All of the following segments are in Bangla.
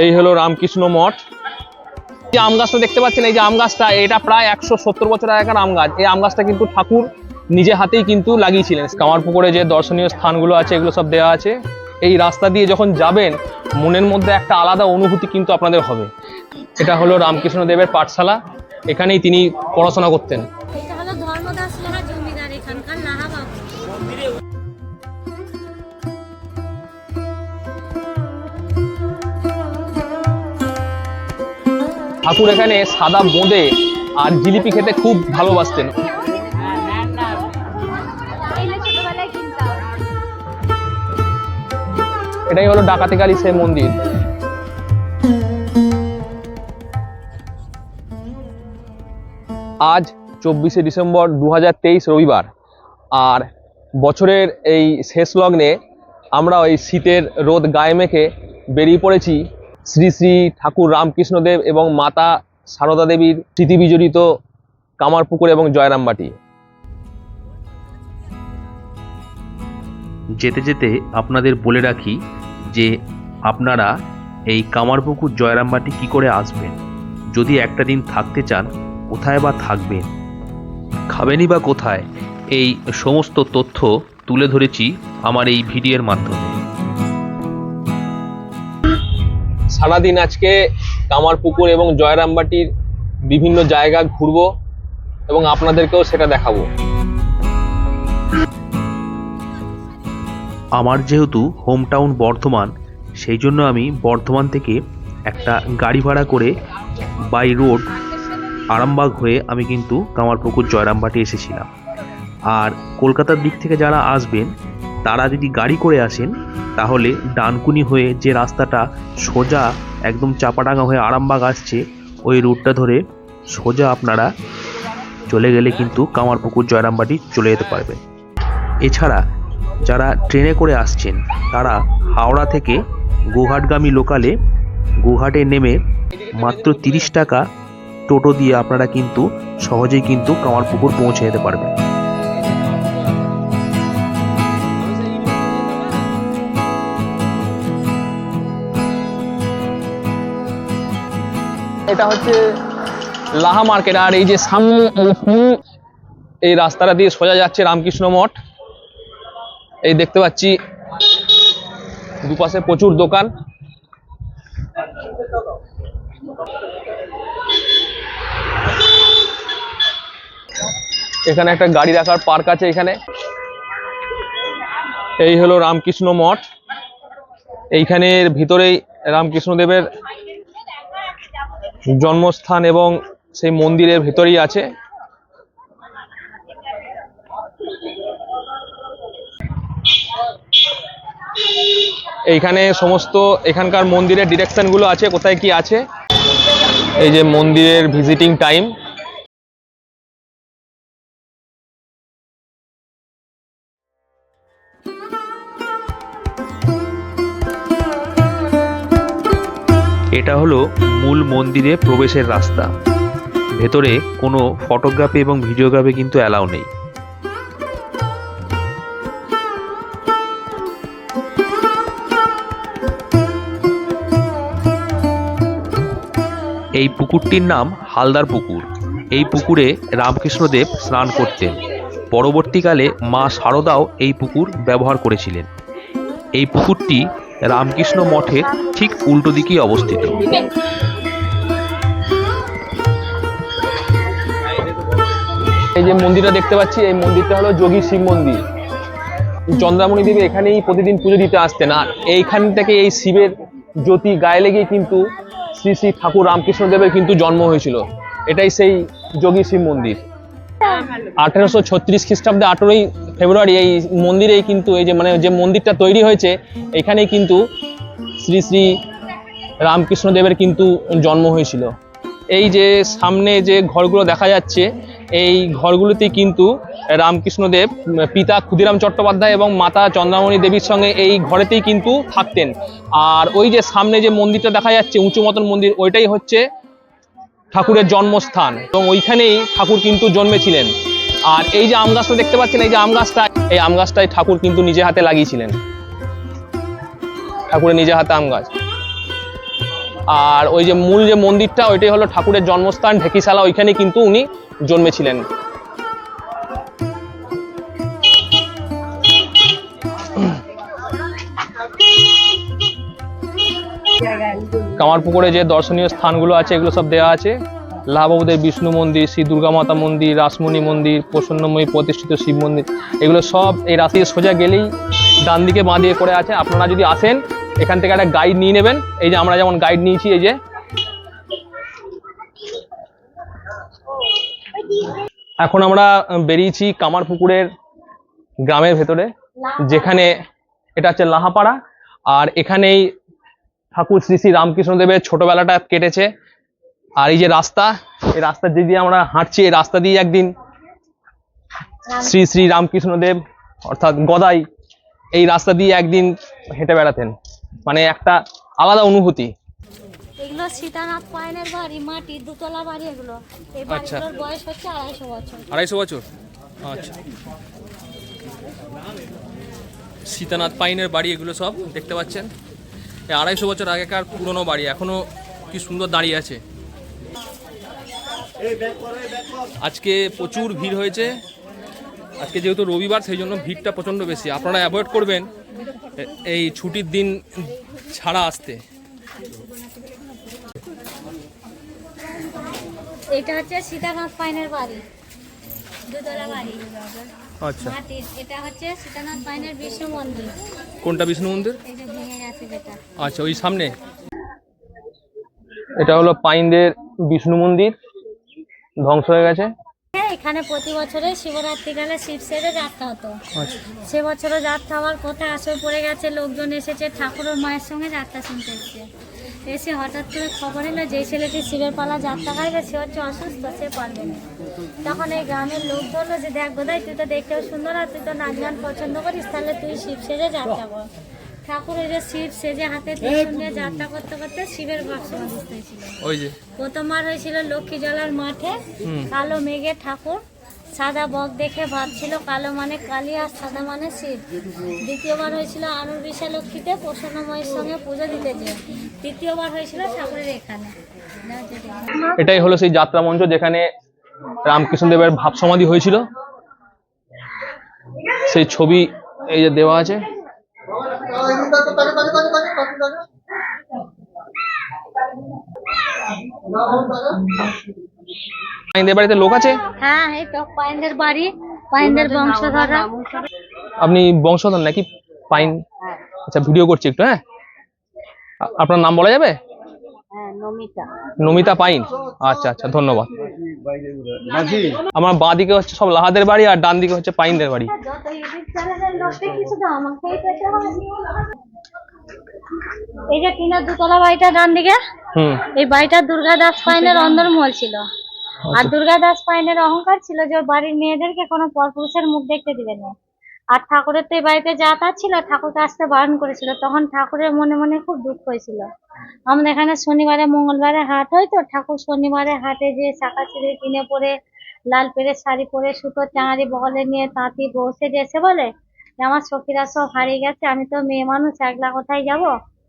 এই হলো রামকৃষ্ণ মঠ। যে আম গাছটা দেখতে পাচ্ছেন, এই যে আম গাছটা, এটা প্রায় একশো সত্তর বছর আগেকার আম গাছ। এই আম গাছটা কিন্তু ঠাকুর নিজে হাতেই কিন্তু লাগিয়েছিলেন। কামারপুকুরে যে দর্শনীয় স্থানগুলো আছে, এগুলো সব দেওয়া আছে। এই রাস্তা দিয়ে যখন যাবেন, মনের মধ্যে একটা আলাদা অনুভূতি কিন্তু আপনাদের হবে। এটা হলো রামকৃষ্ণ দেবের পাঠশালা। এখানেই তিনি পড়াশোনা করতেন। ঠাকুর এখানে সাদা বোঁদে আর জিলিপি খেতে খুব ভালোবাসতেন। এটাই হলো ডাকাতি কালী সে মন্দির। আজ চব্বিশে ডিসেম্বর দু হাজার তেইশ রবিবার, আর বছরের এই শেষ লগ্নে আমরা ওই শীতের রোদ গায়ে মেখে বেরিয়ে পড়েছি শ্রী শ্রী ঠাকুর রামকৃষ্ণদেব এবং মাতা সারদা দেবীর স্মৃতি বিজড়িত কামারপুকুর এবং জয়রামবাটি। যেতে যেতে আপনাদের বলে রাখি যে আপনারা এই কামারপুকুর জয়রামবাটি কি করে আসবেন? যদি একটা দিন থাকতে চান, কোথায় বা থাকবেন? খাবেনই বা কোথায়? এই সমস্ত তথ্য তুলে ধরেছি আমার এই ভিডিওর মাধ্যমে। সারাদিন আজকে কামারপুকুর এবং জয়রামবাটির বিভিন্ন জায়গা ঘুরবো এবং আপনাদেরকেও সেটা দেখাবো। আমার যেহেতু হোম টাউন বর্ধমান, সেই জন্য আমি বর্ধমান থেকে একটা গাড়ি ভাড়া করে বাই রোড আরামবাগ হয়ে আমি কিন্তু কামারপুকুর জয়রামবাটি এসেছিলাম। আর কলকাতার দিক থেকে যারা আসবেন তারা যদি গাড়ি করে আসেন, তাহলে ডানকুনি হয়ে যে রাস্তাটা সোজা একদম চাপাডাঙ্গা হয়ে আরামবাগ আসছে, ওই রুটটা ধরে সোজা আপনারা চলে গেলে কিন্তু কামারপুকুর, জয়রামবাটি চলে যেতে পারবেন। এছাড়া যারা ট্রেনে করে আসছেন, তারা হাওড়া থেকে গোঘাটগামী লোকালে গোঘাটে নেমে মাত্র তিরিশ টাকা টোটো দিয়ে আপনারা কিন্তু সহজেই কিন্তু কামারপুকুর পৌঁছে যেতে পারবেন। এটা হচ্ছে লাহা মার্কেট। আর এই যে সামনে এই রাস্তাটা দিয়ে সোজা যাচ্ছে রামকৃষ্ণ মঠ। এই দেখতে পাচ্ছি, দুপাশে প্রচুর দোকান। এখানে একটা গাড়ি রাখার পার্ক আছে এখানে। এই হলো রামকৃষ্ণ মঠ। এইখানের ভিতরেই রামকৃষ্ণদেবের জন্মস্থান এবং সেই মন্দিরের ভেতরেই আছে। এইখানে সমস্ত এখানকার মন্দিরের ডিরেকশনগুলো আছে, কোথায় কি আছে। এই যে মন্দিরের ভিজিটিং টাইম এটা হলো মূল মন্দিরে প্রবেশের রাস্তা। ভেতরে কোনো ফটোগ্রাফি এবং ভিডিওগ্রাফি কিন্তু অ্যালাউ নেই। এই পুকুরটির নাম হালদার পুকুর। এই পুকুরে রামকৃষ্ণদেব স্নান করতেন। পরবর্তীকালে মা শারদাও এই পুকুর ব্যবহার করেছিলেন। এই পুকুরটি রামকৃষ্ণ মঠের ঠিক উল্টো দিকেই অবস্থিত। এই যে মন্দিরটা দেখতে পাচ্ছি, এই মন্দিরটা হলো যোগী শিব মন্দির। চন্দ্রামণি দেবী এখানেই প্রতিদিন পুজো দিতে আসতেন, আর এইখান থেকে এই শিবের জ্যোতি গায়ে লেগে কিন্তু শ্রী শ্রী ঠাকুর রামকৃষ্ণ দেবের কিন্তু জন্ম হয়েছিল। এটাই সেই যোগী শিব মন্দির। আঠেরোশো ছত্রিশ খ্রিস্টাব্দে আঠেরোই ফেব্রুয়ারি, এই মন্দিরেই কিন্তু এই যে মানে যে মন্দিরটা তৈরি হয়েছে, এখানেই কিন্তু শ্রী শ্রী রামকৃষ্ণদেবের কিন্তু জন্ম হয়েছিল। এই যে সামনে যে ঘরগুলো দেখা যাচ্ছে, এই ঘরগুলোতে কিন্তু রামকৃষ্ণদেব, পিতা ক্ষুদিরাম চট্টোপাধ্যায় এবং মাতা চন্দ্রামণি দেবীর সঙ্গে এই ঘরেতেই কিন্তু থাকতেন। আর ওই যে সামনে যে মন্দিরটা দেখা যাচ্ছে, উঁচু মতন মন্দির, ওইটাই হচ্ছে ঠাকুরের জন্মস্থান। এবং ওইখানেই ঠাকুর কিন্তু জন্মেছিলেন। আর এই যে আম গাছটা দেখতে পাচ্ছেন, এই যে আম গাছটা এই আম গাছটাই ঠাকুর কিন্তু নিজে হাতে লাগিয়েছিলেন। ঠাকুরের নিজে হাতে আম গাছ। আর ওই যে মূল যে মন্দিরটা, ওইটাই হলো ঠাকুরের জন্মস্থান, ঢেকিশালা, ওইখানে কিন্তু উনি জন্মেছিলেন। কামারপুকুরে যে দর্শনীয় স্থানগুলো আছে, এগুলো সব দেওয়া আছে। লাহবাবুদের বিষ্ণু মন্দির, শ্রী দুর্গা মাতা মন্দির, রাসমণি মন্দির, প্রসন্নময়ী প্রতিষ্ঠিত শিব মন্দির, এগুলো সব এই রাস্তা সোজা গেলেই ডান দিকে বাঁ দিয়ে করে আছে। আপনারা যদি আসেন, এখান থেকে একটা গাইড নিয়ে নেবেন। এই যে আমরা যেমন গাইড নিয়েছি, এই যে। এখন আমরা বেরিয়েছি কামারপুকুরের গ্রামের ভেতরে, যেখানে এটা হচ্ছে লাহাপাড়া। আর এখানেই ঠাকুর শ্রী শ্রী রামকৃষ্ণদেবের ছোটবেলাটা কেটেছে। আর এই যে রাস্তা এই রাস্তা দিয়ে আমরা হাঁটছি এই রাস্তা দিয়ে একদিন শ্রী শ্রী রামকৃষ্ণদেব অর্থাৎ গদাই এই রাস্তা দিয়ে একদিন হেঁটে বেড়াতেন। মানে একটা আলাদা অনুভূতি। এগুলো সীতানাথ পায়নের বাড়ি মাটি দুতলা বাড়ি এগুলো। এই আচ্ছা। বাড়িগুলোর বয়স হচ্ছে আড়াইশো বছর। আড়াইশো বছর? আচ্ছা। সীতানাথ পাইনের বাড়ি এগুলো সব দেখতে পাচ্ছেন? এই আড়াইশো বছর আগেকার পুরনো বাড়ি এখনও কি সুন্দর দাঁড়িয়ে আছে? আজকে প্রচুর ভিড় হয়েছে। আজকে যেহেতু রবিবার সেই জন্য ভিড়টা প্রচণ্ড বেশি। আপনারা অ্যাভয়েড করবেন এই ছুটির দিন ছাড়া আসতে। এটা হচ্ছে সীতানাথ পাইনের বাড়ি। দুতলা বাড়ি। আচ্ছা। মাটির। এটা হচ্ছে সীতানাথ পাইনের বিষ্ণু মন্দির। কোনটা বিষ্ণু মন্দির? এই যে ভেঙে গেছে যেটা। আচ্ছা ওই সামনে। এটা হলো পাইনদের বিষ্ণু মন্দির। ধ্বংস হয়ে গেছে? হ্যাঁ, এখানে প্রতি বছরে শিবরাত্রিকালে শিব সেরে যাত্রা হতো। আচ্ছা। সে বছরও যাত্রা হওয়ার কথা আসর পড়ে গেছে লোকজন এসেছে ঠাকুরের মায়ের সঙ্গে যাত্রা শুনতে এসেছে। এসে হঠাৎ করে খবর এলো যে ছেলেটি শিবের পালা যাত্রা গাইবে সে হচ্ছে অসুস্থ সে পারবে না। তখন এই গ্রামের লোক বলল যে দেখ বোধহয় তুই তো দেখতেও সুন্দর আর তুই তো নাচ গান পছন্দ করিস তাহলে তুই শিব সেজে যাত্রা কর। ঠাকুরের যে শিব সেজে হাতে নিয়ে যাত্রা করতে করতে শিবের বাক্স অবস্থা হয়েছিল। ওই যে। প্রথমবার হয়েছিল লক্ষ্মী জলার মাঠে। কালো মেঘে ঠাকুর সাদা বক দেখে ভাবছিল কালো মানে কালী আর সাদা মানে শিব। দ্বিতীয়বার হয়েছিল আনুর বিশালক্ষীতে প্রসন্নময়ের সঙ্গে পুজো দিতে যে তৃতীয়বার হয়েছিল ঠাকুরের এখানে। এটাই হলো সেই যাত্রা মঞ্চ যেখানে রামকৃষ্ণদেবের ভাব সমাধি হয়েছিল। সেই ছবি এই যে দেওয়া আছে। পাইনদের বাড়িতে লোক আছে? হ্যাঁ এই তো পাইনদের বাড়ি পাইনদের বংশধররা। আপনি বংশধর নাকি পাইন? আচ্ছা ভিডিও করছি একটু হ্যাঁ? আপনার নাম বলা যাবে? হ্যাঁ নমিতা। নমিতা পাইন? আচ্ছা আচ্ছা ধন্যবাদ। আমার বাঁ দিকে হচ্ছে সব লাহাদের বাড়ি আর ডান দিকে হচ্ছে পাইনদের বাড়ি। এই যে টিনার দুতলা বাড়িটা ডান দিকে এই বাড়িটা দুর্গা দাস পাইনের অন্দরমহল ছিল। আর দুর্গা দাস পাইনের অহংকার ছিল যে বাড়ির মেয়েদেরকে কোনো পরপুরুষের মুখ দেখতে দিবে না। আর ঠাকুরের তো এই বাড়িতে যাতায়াত ছিল ঠাকুরকে আসতে বারণ করেছিল। তখন ঠাকুরের মনে মনে খুব দুঃখ হয়েছিল। আমাদের এখানে শনিবারে, মঙ্গলবারে হাট হয় তো। ঠাকুর শনিবারে হাটে যে শাখা চিড়ে কিনে পরে, লাল পেরে শাড়ি পরে, সুতো চাঙারি বগলে নিয়ে তাঁতি বসে যে এসে বলে আমার সখীরা সব হারিয়ে গেছে, আমি তো মেয়ে মানুষ, একলা কোথায় যাব?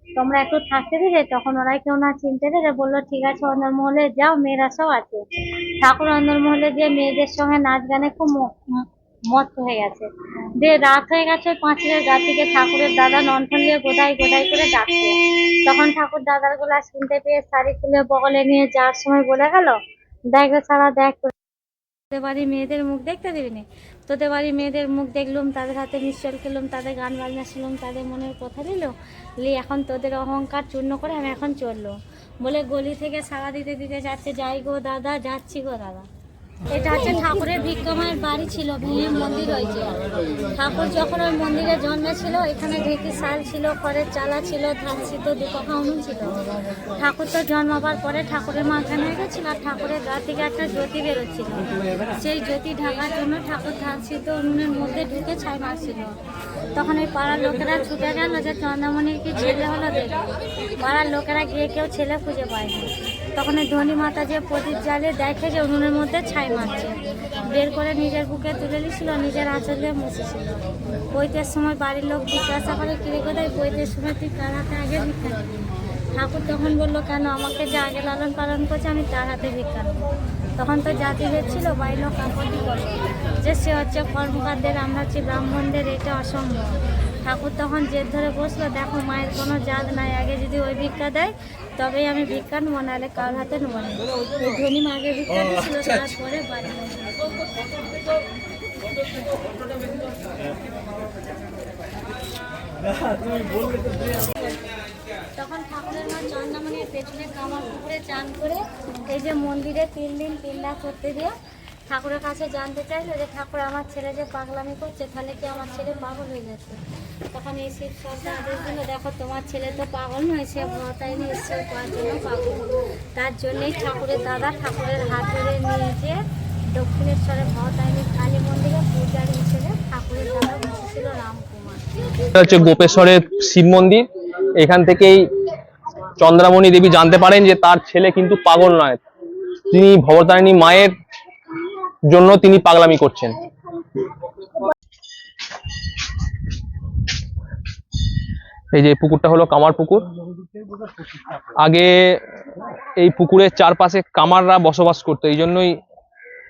তোমরা একটু থাকতে দিলে, তখন ওরাই কেউ না চিনতে পেরে বলল, ঠিক আছে অন্দরমহলে যাও, মেয়েরা সব আছে। ঠাকুর অন্দরমহলে যে মেয়েদের সঙ্গে নাচ গানে খুব ম- ম- হয়ে গেছে। যে রাত হয়ে গেছে পাঁচিলের গা থেকে ঠাকুরের দাদা লণ্ঠন নিয়ে গোদাই গোদাই করে ডাকছে। তখন ঠাকুর দাদারগুলা শুনতে পেয়ে শাড়ি খুলে বগলে নিয়ে যাওয়ার সময় বলে গেল, দেখ সারা দেখ তোদের বাড়ি মেয়েদের মুখ দেখতে দিবি নি? তোদের বাড়ি মেয়েদের মুখ দেখলুম, তাদের হাতে মিষ্টি খেলুম, তাদের গান বাজনা শুনলাম, তাদের মনের কথা নিল লি, এখন তোদের অহংকার চূর্ণ করে আমি এখন চলল বলে গলি থেকে সাড়া দিতে দিতে যাচ্ছে, যাই গো দাদা, যাচ্ছি গো দাদা। এটা হচ্ছে ঠাকুরের ভিক্ষমায়ের বাড়ি ছিল ভেঙে মন্দির হয়েছে ঠাকুর যখন ওই মন্দিরে জন্মেছিল, এখানে ঢেকি শাল ছিল, খড়ের চালা ছিল, ধান সিদ্ধ দুপাখা উনুন ছিল। ঠাকুর তো জন্মাবার পরে ঠাকুরের হয়ে গেছিল, আর ঠাকুরের গা থেকে একটা জ্যোতি বেরোচ্ছিল। সেই জ্যোতি ঢাকার জন্য ঠাকুর ধান সিদ্ধ উনুনের মধ্যে ঢুকে ছাই মারছিল। তখন ওই পাড়ার লোকেরা ছুটে গেল যে চন্দ্রমণির কি ছেলে হলো দেখ। পাড়ার লোকেরা গিয়ে কেউ ছেলে খুঁজে পায়নি। তখন এই ধনী মাতা যে প্রদীপ জ্বালিয়ে দেখে যে উনুনের মধ্যে ছাই মারছে। বের করে নিজের বুকে তুলে নিয়েছিল, নিজের আঁচলে মুছেছিল। বইতের সময় বাড়ির লোক জিজ্ঞাসা করে, কিরে কোথায় বইতের সময় তুই কার হাতে আগে ভিক্ষা ঠাকুর তখন বলল, কেন আমাকে যে আগে লালন পালন করছে, আমি তার হাতে ভিক্ষা তখন তো জাতিভেদ ছিল বাইর লোক আপত্তি করে। যে সে হচ্ছে কর্মকারদের আমরা হচ্ছে ব্রাহ্মণদের, এটা অসম্ভব। ঠাকুর তখন জেদ ধরে বসল দেখো মায়ের কোনো জাত নাই আগে যদি ওই ভিক্ষা দেয় তবেই আমি ভিক্ষা নেব নাহলে কার হাতে নেব না। ওই ধনী মাকে ভিক্ষা দিচ্ছিল তারপরে বাড়ি তখন ঠাকুরের মা চন্দ্রমণির পেছনে কামার পুকুরে চান করে এই যে মন্দিরে তিন দিন তিন লাখ করতে দিয়ে ঠাকুরের কাছে জানতে চাইলো যে, ঠাকুর, আমার ছেলে যে পাগলামি করছে, তাহলে কি আমার ছেলে পাগল হয়ে যাচ্ছে তখন এই শিব আদেশ দেখো, তোমার ছেলে তো পাগল নয়, সে ভতাই নিয়ে ঈশ্বর জন্য পাগল। তার জন্যই ঠাকুরের দাদা ঠাকুরের হাত ধরে নিয়ে যে দক্ষিণেশ্বরে ভতাইনি কালী মন্দিরে পূজারি হিসেবে ঠাকুরের দাদা বসেছিল রামকুমার। এটা হচ্ছে গোপেশ্বরের শিব মন্দির। এখান থেকেই চন্দ্রামণি দেবী জানতে পারেন যে, তার ছেলে কিন্তু পাগল নয়। তিনি ভবতারিণী মায়ের জন্য তিনি পাগলামি করছেন। এই যে পুকুরটা হলো কামার পুকুর। আগে এই পুকুরের চারপাশে কামাররা বসবাস করতো, এই জন্যই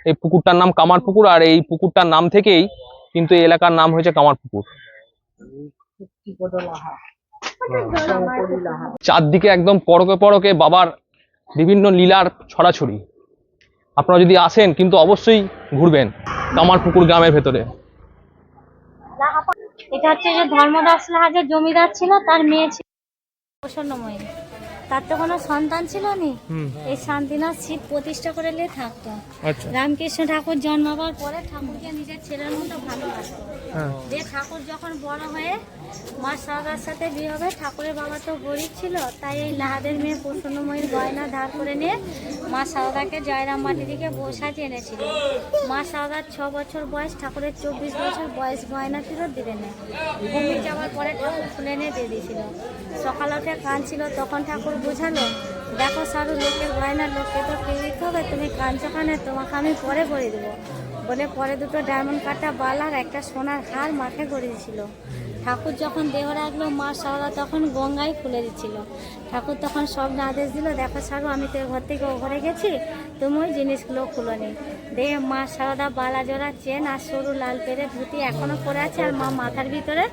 এই পুকুরটার নাম কামার পুকুর, আর এই পুকুরটার নাম থেকেই কিন্তু এই এলাকার নাম হয়েছে কামার পুকুর। চারদিকে একদম পরকে পরকে বাবার বিভিন্ন লীলার ছড়াছড়ি। আপনারা যদি আসেন, কিন্তু অবশ্যই ঘুরবেন কামারপুকুর গ্রামের ভেতরে। এটা হচ্ছে যে ধর্মদাস লাহাজের জমিদার ছিল, তার মেয়ে ছিল। প্রসন্নময়ী তার তো কোনো সন্তান ছিল নি। এই শান্তিনাথ শিব প্রতিষ্ঠা করে নিয়ে থাকতো। আচ্ছা। রামকৃষ্ণ ঠাকুর জন্মাবার পরে ঠাকুরকে নিজের ছেলের মতো ভালোবাসতো। দিয়ে ঠাকুর যখন বড় হয়ে মা সারদার সাথে বিয়ে হবে ঠাকুরের বাবা তো গরিব ছিল তাই এই লাহাদের মেয়ে প্রসন্নময়ীর গয়না ধার করে নিয়ে মা সারদাকে জয়রাম মাটি থেকে বসাতে এনেছিল। মা সারদার ছ বছর বয়স ঠাকুরের চব্বিশ বছর বয়স গয়না ফেরত দিলেন। না ঘুমিয়ে যাওয়ার পরে ঠাকুর খুলে নিয়ে দিয়ে দিয়েছিল। সকাল উঠে কাঁদছিল তখন ঠাকুর বোঝালো, দেখো সারু, লোকের গয়না লোককে তো ফিরে হবে, তুমি কাঁদছো কানে তোমাকে আমি পরে করে দেবো। বলে পরে দুটো ডায়মন্ড কাটা বালার একটা সোনার হার মাঠে করে গড়িয়েছিল। ঠাকুর যখন দেহ রাখল, মা সারদা তখন গঙ্গায় খুলে দিচ্ছিল। ঠাকুর তখন সব আদেশ দিল, দেখো সারু, আমি তোর ঘর থেকে ও ঘরে গেছি, তুমি ওই জিনিসগুলো খুলো নি। দিয়ে মা সারদা বালা জোড়া চেন আর সরু লাল পেরে ধুতি এখনও পরে আছে আর মা মাথার ভিতরে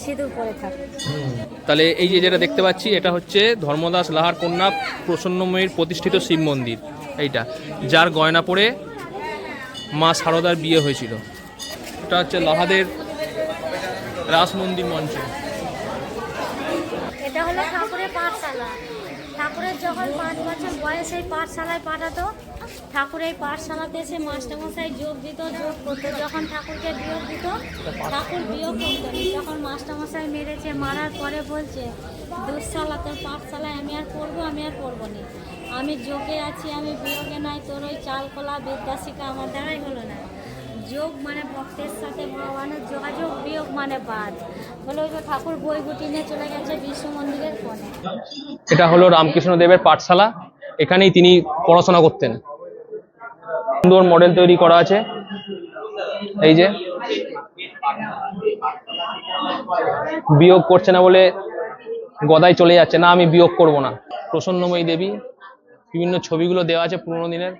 সিঁদুর পরে থাকে। তাহলে এই যে যেটা দেখতে পাচ্ছি, এটা হচ্ছে ধর্মদাস লাহার কন্যা প্রসন্নময়ীর প্রতিষ্ঠিত শিব মন্দির। এইটা, যার গয়না পরে মা সারদার বিয়ে হয়েছিল। এটা হচ্ছে লাহাদের রাস মন্দির মঞ্চ। এটা হলো ঠাকুরের পাঠশালা। ঠাকুরের যখন পাঁচ বছর বয়স পাঠশালায় পাঠাতো। ঠাকুর এই পাঠশালাতে এসে মাস্টারমশাই যোগ দিত, যোগ করতো। যখন ঠাকুরকে বিয়োগ দিত, ঠাকুর বিয়োগ করতো। যখন মাস্টারমশাই মেরেছে, মারার পরে বলছে, দুঃশালা, তোর পাঠশালায় আমি আর পড়ব, আমি আর পড়ব না। আমি যোগে আছি, আমি বিয়োগে নাই, তোর ওই চালকলা বিদ্যা শিক্ষা আমার দ্বারাই হলো না। যোগ মানে ভক্তের সাথে ভগবানের যোগাযোগ বিয়োগ মানে বাদ। যে ঠাকুর বই গুটি নিয়ে চলে গেছে বিশ্ব মন্দিরের কোণে। এটা হলো রামকৃষ্ণ দেবের পাঠশালা। এখানেই তিনি পড়াশোনা করতেন। সুন্দর মডেল তৈরি করা আছে। এই যে। বিয়োগ করছে না বলে গদায় চলে যাচ্ছে। না, আমি বিয়োগ করব না। প্রসন্নময়ী দেবী, বিভিন্ন ছবিগুলো দেওয়া আছে পুরোনো দিনের।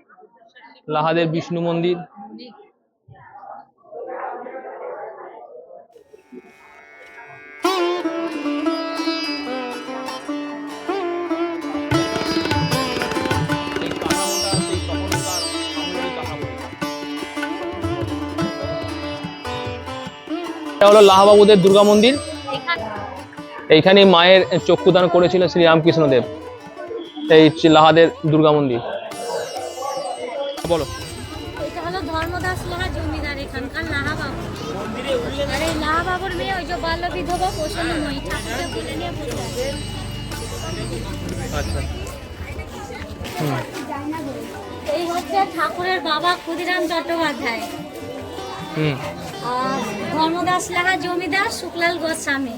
লাহাদের বিষ্ণু মন্দির। এটা হলো লাহাবাবুদের দুর্গা মন্দির। এইখানে মায়ের চক্ষুদান করেছিল শ্রী রামকৃষ্ণদেব। এই লাহাদের দুর্গা মন্দির। বলো। এটা হলো ধর্মদাস লাহা জমিদার এখানকার লাহা বাবু আর এই লাহা বাবুর মেয়ে ওই যে বাল্য বিধবা প্রসন্নময়ী ঠাকুরকে বলে নিয়ে আচ্ছা। এই হচ্ছে ঠাকুরের বাবা ক্ষুদিরাম চট্টোপাধ্যায়। হুম। ধর্মদাস লাহা জমিদার শুক্লাল গোস্বামী।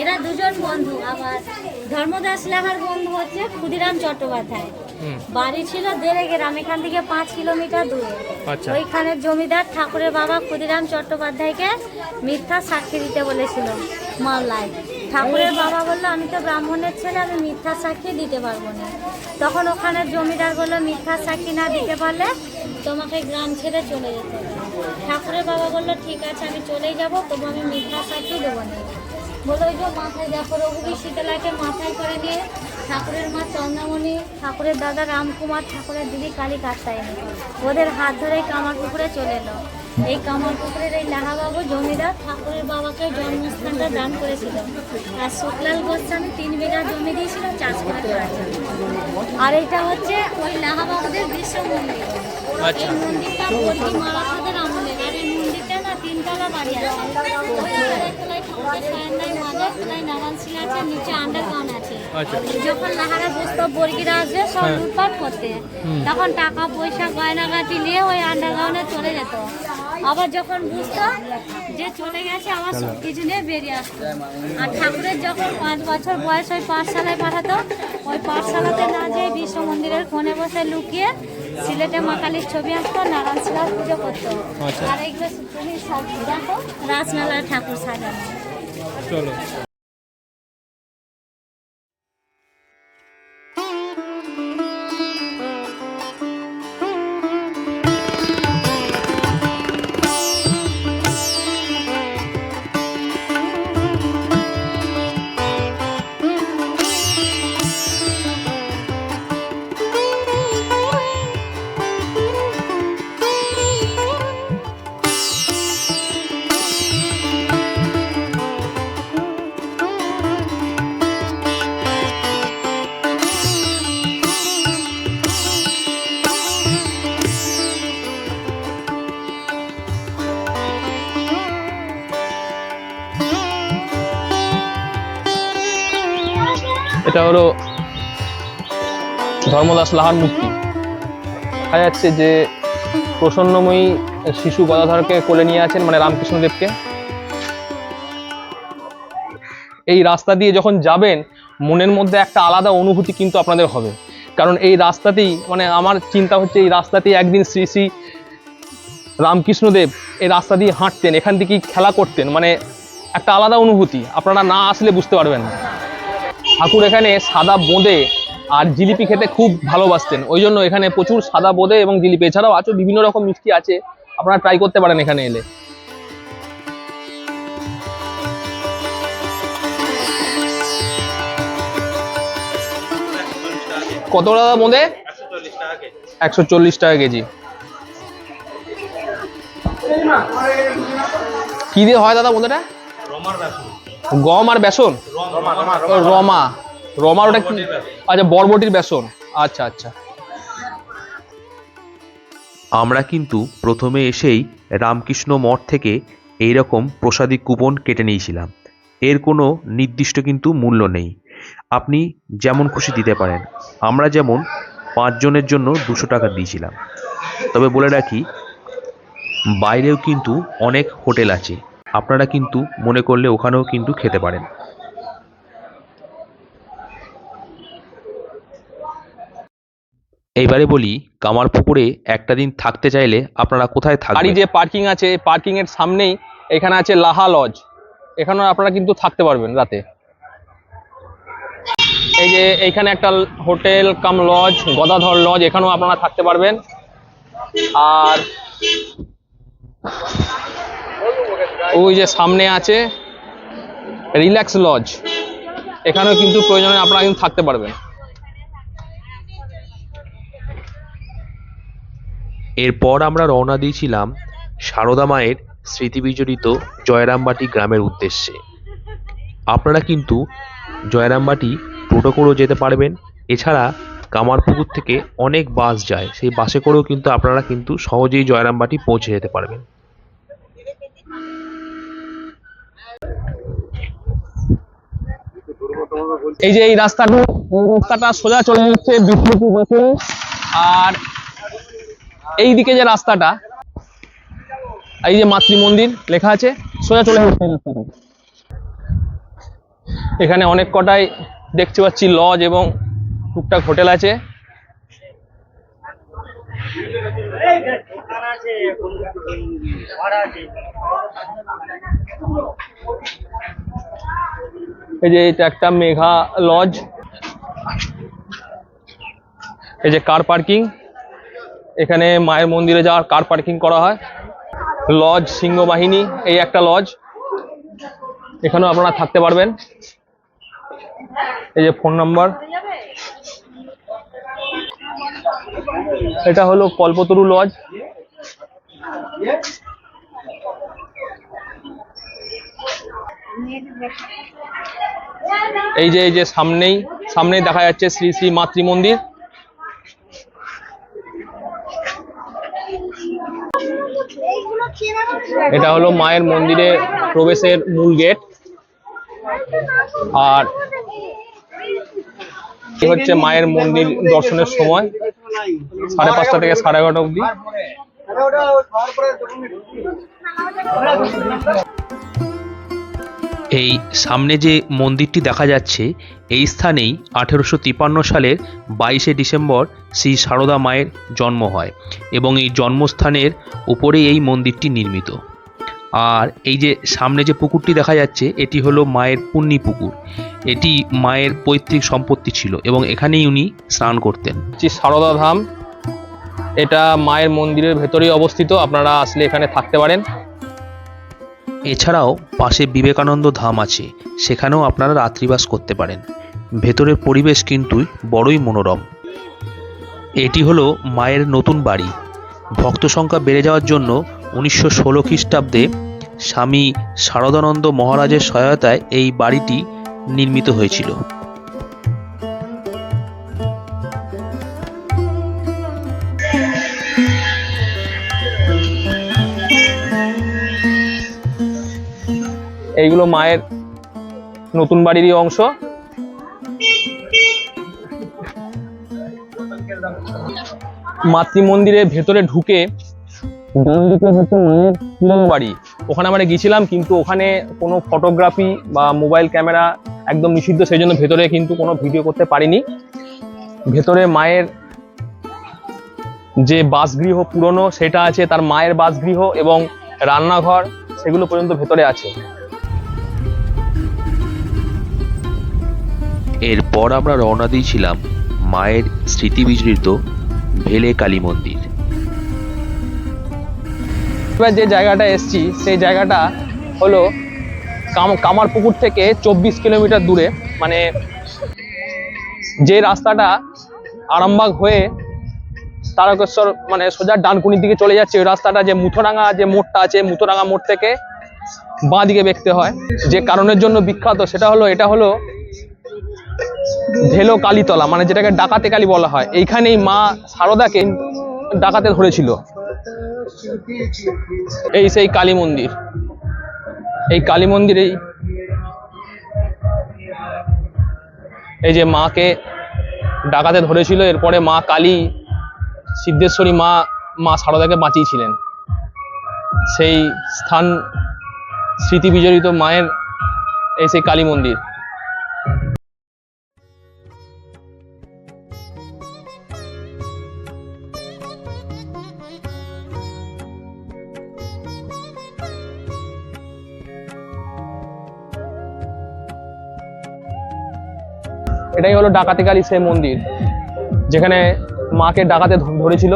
এরা দুজন বন্ধু। আবার ধর্মদাস লাহার বন্ধু হচ্ছে ক্ষুদিরাম চট্টোপাধ্যায়। বাড়ি ছিল দেড়ে গ্রাম এখান থেকে পাঁচ কিলোমিটার দূরে। আচ্ছা। ওইখানে জমিদার ঠাকুরের বাবা ক্ষুদিরাম চট্টোপাধ্যায়কে মিথ্যা সাক্ষী দিতে বলেছিল মামলায়। ঠাকুরের বাবা বলল আমি তো ব্রাহ্মণের ছেলে আমি মিথ্যা সাক্ষী দিতে পারব না। তখন ওখানে জমিদার বলল মিথ্যা সাক্ষী না দিতে পারলে তোমাকে গ্রাম ছেড়ে চলে যেতে হবে। ঠাকুরের বাবা বলল, ঠিক আছে, আমি চলে যাব, তবু আমি মিথ্যা সাথে দেবো না। বলে ওই যে মাথায় দেখো রঘুবীর শীতলাকে মাথায় করে নিয়ে ঠাকুরের মা চন্দ্রমণি, ঠাকুরের দাদা রামকুমার, ঠাকুরের দিদি কালী কাত্তায়নি ওদের হাত ধরে কামার পুকুরে চলে এলো। এই কামার পুকুরের এই লাহাবাবু জমিদার ঠাকুরের বাবাকে জন্মস্থানটা দান করেছিল। আর শুক্লাল গোস্বামী তিন বিঘা জমি দিয়েছিল চাষ করে করার জন্য। আর এটা হচ্ছে ওই লাহাবাবুদের বিশ্ব মন্দির। আচ্ছা। এই মন্দিরটা বর্গি মারাঠাদের আমলের। আর এই মন্দিরটা না তিনতলা বাড়ি আছে। আচ্ছা। যখন লাহারা বর্গিরা আসবে সব হ্যাঁ। লুটপাট করতে। তখন টাকা পয়সা গয়নাগাটি নিয়ে ওই আন্ডারগ্রাউন্ডে চলে যেত। আবার যখন বুঝতো যে চলে গেছে আবার সব কিছু নিয়ে বেরিয়ে আসতো। আর ঠাকুরের যখন পাঁচ বছর বয়স ওই পাঠশালায় পাঠাতো ওই পাঠশালাতে না যেয়ে বিশ্ব মন্দিরের কোণে বসে লুকিয়ে সিলেটে মা কালীর ছবি আঁকতো নারায়ণ শিলার পুজো করতো। আচ্ছা। আর এইগুলো তুমি সব দেখো রাজনালার ঠাকুর সাজানো। চলো। এটা হলো ধর্মদাস লাহার মূর্তি। দেখা যাচ্ছে যে প্রসন্নময়ী শিশু গদাধরকে কোলে নিয়ে আছেন মানে রামকৃষ্ণদেবকে। এই রাস্তা দিয়ে যখন যাবেন, মনের মধ্যে একটা আলাদা অনুভূতি কিন্তু আপনাদের হবে। কারণ এই রাস্তাতেই মানে আমার চিন্তা হচ্ছে এই রাস্তাতেই একদিন শ্রী শ্রী রামকৃষ্ণদেব এই রাস্তা দিয়ে হাঁটতেন, এখান থেকেই খেলা করতেন মানে একটা আলাদা অনুভূতি। আপনারা না আসলে বুঝতে পারবেন না। ঠাকুর এখানে সাদা বোঁদে আর জিলিপি খেতে খুব ভালোবাসতেন। ওই জন্য এখানে প্রচুর সাদা বোঁদে এবং জিলিপি। এছাড়াও আরও বিভিন্ন রকম মিষ্টি আছে, আপনারা ট্রাই করতে পারেন এখানে এলে। কত টাকা বোঁদে? একশো চল্লিশ টাকা কেজি। কি দিয়ে হয় দাদা বোঁদেটা? গম আর বেসন? রমা। রমার ওটা আচ্ছা বরবটির বেসন। আচ্ছা আচ্ছা। আমরা কিন্তু প্রথমে এসেই রামকৃষ্ণ মঠ থেকে এই রকম প্রসাদী কুপন কেটে নিয়েছিলাম। এর কোনো নির্দিষ্ট কিন্তু মূল্য নেই। আপনি যেমন খুশি দিতে পারেন। আমরা যেমন পাঁচজনের জন্য দুশো টাকা দিয়েছিলাম। তবে বলে রাখি, বাইরেও কিন্তু অনেক হোটেল আছে। আপনারা কিন্তু মনে করলে ওখানেও কিন্তু খেতে পারেন। এইবারে বলি, কামারপুকুরে একটা দিন থাকতে চাইলে আপনারা কোথায় থাকবেন? যে পার্কিং আছে পার্কিং এর সামনেই এখানে আছে লাহা লজ। এখানেও আপনারা কিন্তু থাকতে পারবেন রাতে। এই যে এইখানে একটা hotel cum lodge, Gadadhar lodge, এখানেও আপনারা থাকতে পারবেন। আর ওই যে সামনে আছে রিল্যাক্স লজ। এখানেও কিন্তু প্রয়োজনে আপনারা কিন্তু থাকতে পারবেন। এরপর আমরা রওনা দিয়েছিলাম সারদা মায়ের স্মৃতিবিজড়িত জয়রামবাটি গ্রামের উদ্দেশ্যে। আপনারা কিন্তু জয়রামবাটি টোটো করেও যেতে পারবেন। এছাড়া কামারপুকুর থেকে অনেক বাস যায়। সেই বাসে করেও কিন্তু আপনারা কিন্তু সহজেই জয়রামবাটি পৌঁছে যেতে পারবেন। এই যে এই রাস্তাটা রাস্তাটা সোজা চলে যাচ্ছে বিষ্ণুপুর আর এই দিকে যে রাস্তাটা, এই যে মাতৃ মন্দির লেখা আছে, সোজা চলে যাচ্ছে রাস্তাটা। এখানে অনেক কটাই দেখতে পাচ্ছি লজ এবং টুকটাক হোটেল আছে। এই যে এটা একটা মেঘা লজ এই যে কার পার্কিং এখানে মায়ের মন্দিরে যাওয়ার কার পার্কিং করা হয়। লজ সিংহবাহিনী, এই একটা লজ এখানেও আপনারা থাকতে পারবেন। এই যে ফোন নাম্বার এটা হলো কল্পতরু লজ এই যে এই যে সামনেই সামনেই দেখা যাচ্ছে শ্রী শ্রী মাতৃ মন্দির এটা হলো মায়ের মন্দিরে প্রবেশের মূল গেট। আর হচ্ছে মায়ের মন্দির দর্শনের সময়, সাড়ে পাঁচটা থেকে সাড়ে এগারোটা অবধি। এই সামনে যে মন্দিরটি দেখা যাচ্ছে, এই স্থানেই আঠেরোশো তিপান্ন সালের বাইশে ডিসেম্বর শ্রী সারদা মায়ের জন্ম হয় এবং এই জন্মস্থানের উপরেই এই মন্দিরটি নির্মিত। আর এই যে সামনে যে পুকুরটি দেখা যাচ্ছে, এটি হলো মায়ের পুণ্যি পুকুর। এটি মায়ের পৈতৃক সম্পত্তি ছিল এবং এখানেই উনি স্নান করতেন। হচ্ছে সারদা ধাম, এটা মায়ের মন্দিরের ভেতরেই অবস্থিত। আপনারা আসলে এখানে থাকতে পারেন। এছাড়াও পাশে বিবেকানন্দ ধাম আছে, সেখানেও আপনারা রাত্রিবাস করতে পারেন। ভেতরের পরিবেশ কিন্তু বড়ই মনোরম। এটি হলো মায়ের নতুন বাড়ি। ভক্ত সংখ্যা বেড়ে যাওয়ার জন্য উনিশশো ষোলো খ্রিস্টাব্দে স্বামী শারদানন্দ মহারাজের সহায়তায় এই বাড়িটি নির্মিত হয়েছিল। এইগুলো মায়ের নতুন বাড়িরই অংশ। মাতৃ মন্দিরের ভেতরে ঢুকে ডান দিকে হচ্ছে মায়ের পুরনো বাড়ি। ওখানে আমরা গিয়েছিলাম কিন্তু ওখানে কোনো ফটোগ্রাফি বা মোবাইল ক্যামেরা একদম নিষিদ্ধ সেই জন্য ভেতরে কিন্তু কোনো ভিডিও করতে পারিনি। ভেতরে মায়ের যে বাসগৃহ পুরনো সেটা আছে তার মায়ের বাসগৃহ এবং রান্নাঘর সেগুলো পর্যন্ত ভেতরে আছে। এরপর আমরা রওনা দিয়েছিলাম মায়ের স্মৃতি বিজড়িত ভেলে কালী মন্দির। এবার যে জায়গাটা এসছি, সেই জায়গাটা হলো কাম- কামারপুকুর থেকে চব্বিশ কিলোমিটার দূরে। মানে যে রাস্তাটা আরামবাগ হয়ে তারকেশ্বর মানে সোজা ডানকুনির দিকে চলে যাচ্ছে, ওই রাস্তাটা যে মুথোরাঙ্গা যে মোড়টা আছে, মুথোরাঙ্গা মোড় থেকে বাঁ দিকে বেঁকতে হয়। যে কারণের জন্য বিখ্যাত, সেটা হলো, এটা হলো ভেলো কালীতলা মানে যেটাকে ডাকাতে কালী বলা হয়। এইখানেই মা সারদাকে ডাকাতে ধরেছিল। এই সেই কালী মন্দির। এই কালী মন্দিরেই এই যে মাকে ডাকাতে ধরেছিল, এরপরে মা কালী, সিদ্ধেশ্বরী মা মা সারদাকে বাঁচিয়েছিলেন। সেই স্থান স্মৃতি বিজড়িত মায়ের এই সেই কালী মন্দির। এটাই হলো ডাকাতি কালী সেই মন্দির, যেখানে মাকে ডাকাতে ধরেছিল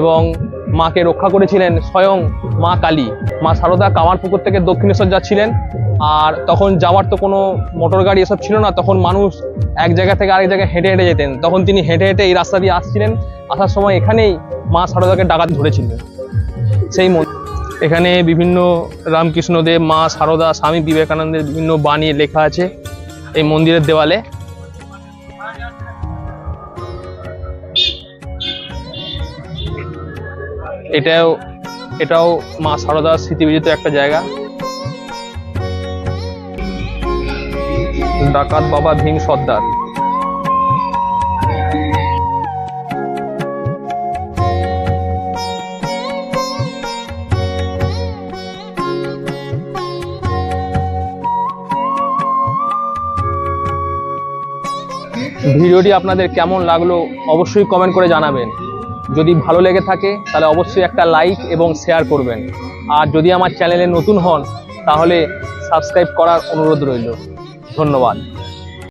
এবং মাকে রক্ষা করেছিলেন স্বয়ং মা কালী। মা সারদা কামারপুকুর থেকে দক্ষিণেশ্বর যাচ্ছিলেন আর তখন যাওয়ার তো কোনো মোটর গাড়ি এসব ছিল না, তখন মানুষ এক জায়গা থেকে আরেক জায়গায় হেঁটে হেঁটে যেতেন। তখন তিনি হেঁটে হেঁটে এই রাস্তা দিয়ে আসছিলেন। আসার সময় এখানেই মা সারদাকে ডাকাত ধরেছিলেন। সেই এখানে বিভিন্ন রামকৃষ্ণদেব, মা সারদা, স্বামী বিবেকানন্দের বিভিন্ন বাণী লেখা আছে এই মন্দিরের দেওয়ালে। এটাও এটাও মা সারদার স্মৃতিবিজিত একটা জায়গা। ডাকাত বাবা ভীম সর্দার। ভিডিওটি আপনাদের কেমন লাগল অবশ্যই কমেন্ট করে জানাবেন। যদি ভালো লেগে থাকে, তাহলে অবশ্যই একটা লাইক এবং শেয়ার করবেন। আর যদি আমার চ্যানেলে নতুন হন, তাহলে সাবস্ক্রাইব করার অনুরোধ রইল। ধন্যবাদ।